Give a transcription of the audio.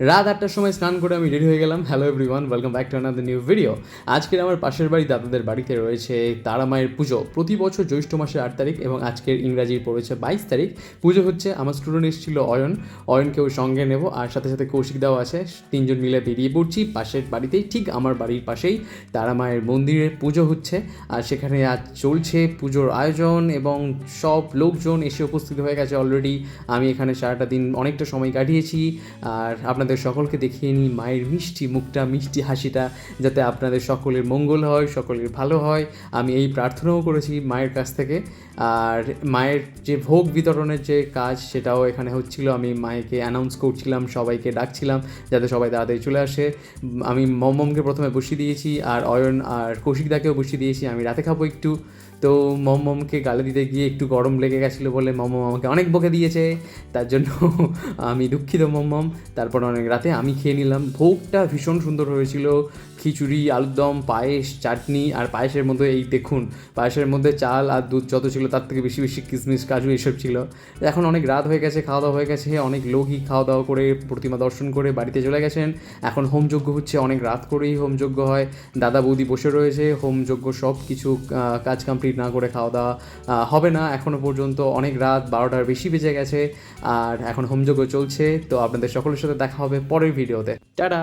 রাত আটটার সময় স্নান করে আমি রেডি হয়ে গেলাম। Hello everyone welcome back to another new video আজকের আমার পাশের বাড়ি দাদাদের বাড়িতে রয়েছে তারা মায়ের পুজো। প্রতি বছর জ্যৈষ্ঠ মাসের আট তারিখ এবং আজকের ইংরাজির পড়েছে বাইশ তারিখ। পুজো হচ্ছে, আমার স্টুডেন্ট এসেছিল অয়ন। অয়নকেও সঙ্গে নেব আর সাথে সাথে কৌশিক দাও আছে। তিনজন মিলে বেরিয়ে পড়ছি পাশের বাড়িতেই, ঠিক আমার বাড়ির পাশেই। তারা মায়ের মন্দিরে পুজো হচ্ছে আর সেখানে আজ চলছে পুজোর আয়োজন এবং সব লোকজন এসে উপস্থিত হয়ে গেছে অলরেডি আমি এখানে সারাটা দিন অনেকটা সময় কাটিয়েছি আর আপনাদের সকলকে দেখিয়ে নিই মায়ের মিষ্টি মুখটা, মিষ্টি হাসিটা, যাতে আপনাদের সকলের মঙ্গল হয়, সকলের ভালো হয়। আমি এই প্রার্থনাও করেছি মায়ের কাছ থেকে। আর মায়ের যে ভোগ বিতরণের যে কাজ, সেটাও এখানে হচ্ছিল। আমি মায়েকে অ্যানাউন্স করছিলাম, সবাইকে ডাকছিলাম, যাতে সবাই তাড়াতাড়ি চলে আসে। আমি মমমকে প্রথমে বসিয়ে দিয়েছি, আর অয়ন আর কৌশিকদাকেও বসিয়ে দিয়েছি। আমি রাতে খাব একটু। তো মমমকে গালে দিতে গিয়ে একটু গরম লেগে গেছিল বলে মমম আমাকে অনেক বকে দিয়েছে। তার জন্য আমি দুঃখিত মমম তারপর অনেক রাতে আমি খেয়ে নিলাম। ভোগটা ভীষণ সুন্দর হয়েছিল। খিচুড়ি আলুরদম পায়েস, চাটনি আর পায়েসের মধ্যে এই দেখুন, পায়েসের মধ্যে চাল আর দুধ যত ছিল তার থেকে বেশি বেশি কিশমিশ কাজু এসব ছিল। এখন অনেক রাত হয়ে গেছে খাওয়া দাওয়া হয়ে গেছে, অনেক লোকই খাওয়া দাওয়া করে প্রতিমা দর্শন করে বাড়িতে চলে গেছেন। এখন হোমযজ্ঞ হচ্ছে, অনেক রাত করেই হোমযজ্ঞ হয়। দাদা বৌদি বসে রয়েছে, হোমযজ্ঞ সব কিছু কাজ কমপ্লিট না করে খাওয়া দাওয়া হবে না। এখনও পর্যন্ত অনেক রাত বারোটার বেশি বেজে গেছে, আর এখন হোমযজ্ঞ চলছে। তো আপনাদের সকলের সাথে দেখা হবে পরের ভিডিওতে। টাটা!